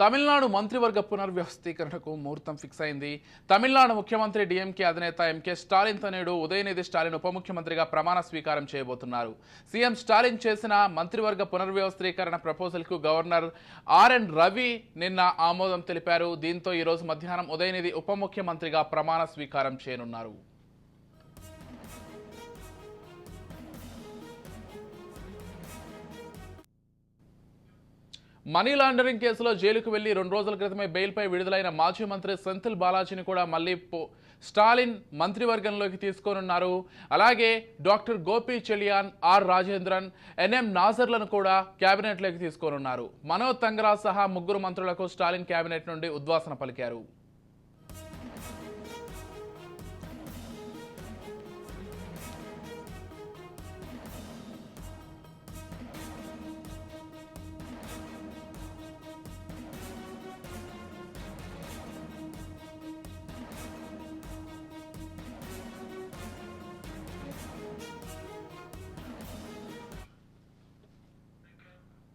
తమిళనాడు మంత్రివర్గ పునర్వ్యవస్థీకరణకు ముహూర్తం ఫిక్స్ అయింది. తమిళనాడు ముఖ్యమంత్రి డిఎంకే అధినేత ఎంకే స్టాలిన్ తనేడు ఉదయనిధి స్టాలిన్ ఉప ముఖ్యమంత్రిగా ప్రమాణ స్వీకారం చేయబోతున్నారు. సీఎం స్టాలిన్ చేసిన మంత్రివర్గ పునర్వ్యవస్థీకరణ ప్రపోజల్కు గవర్నర్ ఆర్ఎన్ రవి నిన్న ఆమోదం తెలిపారు. దీంతో ఈరోజు మధ్యాహ్నం ఉదయనిధి ఉప ముఖ్యమంత్రిగా ప్రమాణ స్వీకారం చేయనున్నారు. మనీ లాండరింగ్ కేసులో జైలుకు వెళ్ళి రెండు రోజుల క్రితమే బెయిల్పై విడుదలైన మాజీ మంత్రి సెంథిల్ బాలాజీని కూడా మళ్ళీ స్టాలిన్ మంత్రివర్గంలోకి తీసుకోనున్నారు. అలాగే doctor Gopi Chezhiaan R Rajendran NM నాజర్లను కూడా కేబినెట్లోకి తీసుకోనున్నారు. మనోజ్ తంగరా సహా ముగ్గురు మంత్రులకు స్టాలిన్ కేబినెట్ నుండి ఉద్వాసన పలికారు.